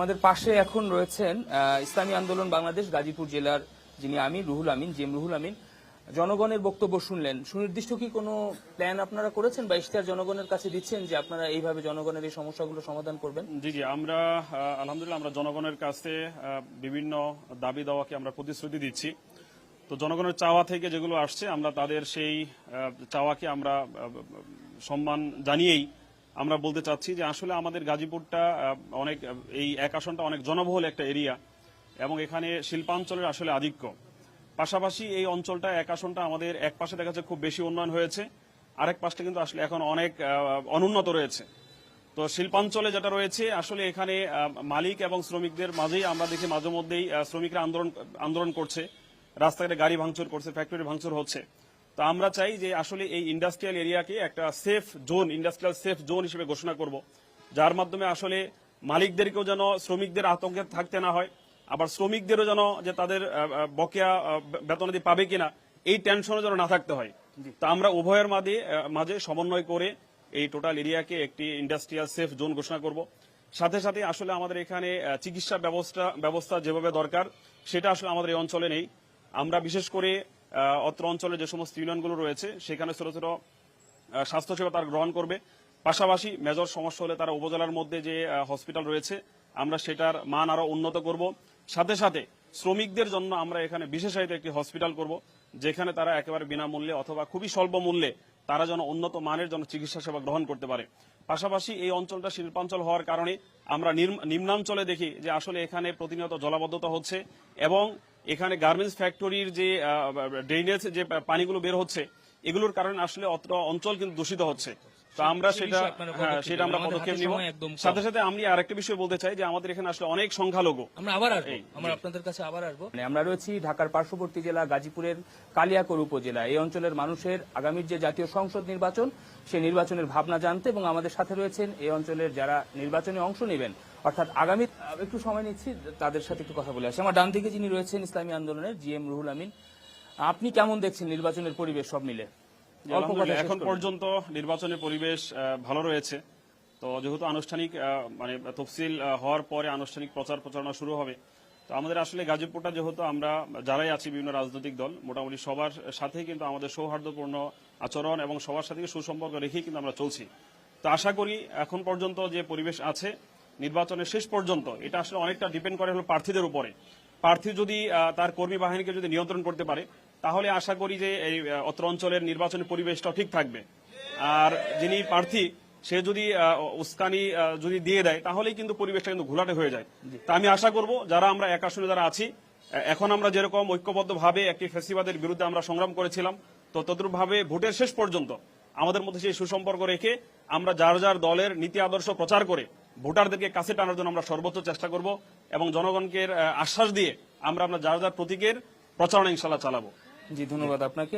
আমাদের পাশে এখন রয়েছেন ইসলামী আন্দোলন বাংলাদেশ গাজীপুর জেলার যিনি আমির রুহুল আমিন জিম রুহুল আমিন। জনগণের বক্তব্য শুনলেন। সুনির্দিষ্ট কি কোনো প্ল্যান আপনারা করেছেন বা ইশতেহার জনগণের কাছে দিচ্ছেন যে আপনারা এইভাবে জনগণের এই সমস্যাগুলো সমাধান করবেন? জি জি, আমরা আলহামদুলিল্লাহ আমরা জনগণের কাছে বিভিন্ন দাবি দাওয়াকে আমরা প্রতিশ্রুতি দিচ্ছি। তো জনগণের চাওয়া থেকে যেগুলো আসছে, আমরা তাদের সেই চাওয়াকে আমরা সম্মান জানিয়েই আমরা বলতে চাচ্ছি যে আসলে আমাদের গাজীপুরটা অনেক এই এক আসনটা অনেক জনবহুল একটা এরিয়া এবং এখানে শিল্পাঞ্চলের আসলে আধিক্য। পাশাপাশি এই অঞ্চলটা, এক আসনটা আমাদের এক পাশে দেখা যাচ্ছে খুব বেশি উন্নয়ন হয়েছে, আরেক পাশটা কিন্তু আসলে এখন অনেক অনুন্নত রয়েছে। তো শিল্পাঞ্চলে যেটা রয়েছে, আসলে এখানে মালিক এবং শ্রমিকদের মাঝেই আমরা দেখি মাঝে মধ্যেই শ্রমিকরা আন্দোলন আন্দোলন করছে। রাস্তাঘাটে গাড়ি ভাঙচুর করছে, ফ্যাক্টরি ভাঙচুর হচ্ছে। তো আমরা চাই যে আসলে এই ইন্ডাস্ট্রিয়াল এরিয়াকে একটা safe zone industrial safe zone হিসেবে ঘোষণা করব। যার মাধ্যমে আসলে মালিকদেরকেও যেন শ্রমিকদের আতঙ্কে থাকতে না হয় আবার শ্রমিকদেরও যেন যে তাদের বকেয়া বেতনাদি পাবে কিনা এই টেনশনও যেন না থাকতে হয়। তা আমরা উভয়ের মাঝে মাঝে সমন্বয় করে এই টোটাল এরিয়াকে একটি ইন্ডাস্ট্রিয়াল সেফ জোন ঘোষণা করব। সাথে সাথে আসলে আমাদের এখানে চিকিৎসা ব্যবস্থা ব্যবস্থা যেভাবে দরকার সেটা আসলে আমাদের এই অঞ্চলে নেই। আমরা বিশেষ করে অত্র অঞ্চলে যে সমস্ত ইউনিয়নগুলো রয়েছে, সেখানে ছোট ছোট স্বাস্থ্যসেবা তারা গ্রহণ করবে। পাশাপাশি মেজর সমস্যা হলে তারা উপজেলার মধ্যে যে হসপিটাল রয়েছে, আমরা সেটার মান আরও উন্নত করব। সাথে সাথে শ্রমিকদের জন্য আমরা এখানে বিশেষায়িত একটি হসপিটাল করব, যেখানে তারা একেবারে বিনামূল্যে অথবা খুবই স্বল্প মূল্যে তারা যেন উন্নত মানের জন্য চিকিৎসা সেবা গ্রহণ করতে পারে। পাশাপাশি এই অঞ্চলটা শিল্পাঞ্চল হওয়ার কারণে আমরা নিম্ন- নিম্নাঞ্চলে দেখি যে আসলে এখানে প্রতিনিয়ত জলাবদ্ধতা হচ্ছে এবং এখানে গার্মেন্টস ফ্যাক্টরির যে ড্রেনেজ যে পানিগুলো বের হচ্ছে এগুলোর কারণে আসলে অত অঞ্চল কিন্তু দূষিত হচ্ছে। তো আমরা সেটা হ্যাঁ সেটা আমরা পদক্ষেপ নিব। সাথে সাথে আমি আরেকটা বিষয় বলতে চাই যে আমাদের এখানে আসলে অনেক সংখ্যালঘু। আমরা আবার আসব। আমরা আপনাদের কাছে আবার আসব। মানে আমরা রয়েছি ঢাকার পার্শ্ববর্তী জেলা গাজীপুরের কালিয়াকোর উপজেলা। এই অঞ্চলের মানুষের আগামীর যে জাতীয় সংসদ নির্বাচন সেই নির্বাচনের ভাবনা জানতে এবং আমাদের সাথে রয়েছেন এই অঞ্চলের যারা নির্বাচনে অংশ নেবেন অর্থাৎ আগামী একটু সময় নিচ্ছি তাদের সাথে একটু কথা বলে আসি। আমার ডান দিকে যিনি রয়েছেন ইসলামী আন্দোলনের জি এম রুহুল আমিন। আপনি কেমন দেখছেন নির্বাচনের পরিবেশ সব মিলে? এখন পর্যন্ত নির্বাচনের পরিবেশ ভালো রয়েছে। তো যেহেতু আনুষ্ঠানিক মানে তফসিল হওয়ার পরে আনুষ্ঠানিক প্রচার প্রচারণা শুরু হবে তো আমাদের আসলে গাজীপুরটা যেহেতু আমরা যারাই আছি বিভিন্ন রাজনৈতিক দল মোটামুটি সবার সাথে কিন্তু আমাদের সৌহার্দ্যপূর্ণ আচরণ এবং সবার সাথে সুসম্পর্ক রেখেই কিন্তু আমরা চলছি। তো আশা করি এখন পর্যন্ত যে পরিবেশ আছে নির্বাচনের শেষ পর্যন্ত এটা আসলে অনেকটা ডিপেন্ড করে হলো প্রার্থীদের উপরে। প্রার্থী যদি তার কর্মী বাহিনীকে যদি নিয়ন্ত্রণ করতে পারে তাহলে আশা করি যে এই অত্র অঞ্চলের নির্বাচনী পরিবেশটা ঠিক থাকবে। আর যিনি প্রার্থী সে যদি উস্কানি যদি দিয়ে দেয় তাহলেই কিন্তু পরিবেশটা কিন্তু ঘোলাটে হয়ে যায়। তা আমি আশা করব যারা আমরা এক আসনে যারা আছি এখন আমরা যেরকম ঐক্যবদ্ধভাবে একটি ফেসিবাদের বিরুদ্ধে আমরা সংগ্রাম করেছিলাম তো তদ্রুপভাবে ভোটের শেষ পর্যন্ত আমাদের মধ্যে সেই সুসম্পর্ক রেখে আমরা যার যার দলের নীতি আদর্শ প্রচার করে ভোটারদেরকে কাছে টানার জন্য আমরা সর্বোচ্চ চেষ্টা করব এবং জনগণকে আশ্বাস দিয়ে আমরা আমরা যার যার প্রতীকের প্রচারণা ইনশাল্লাহ চালাবো। জি ধন্যবাদ আপনাকে।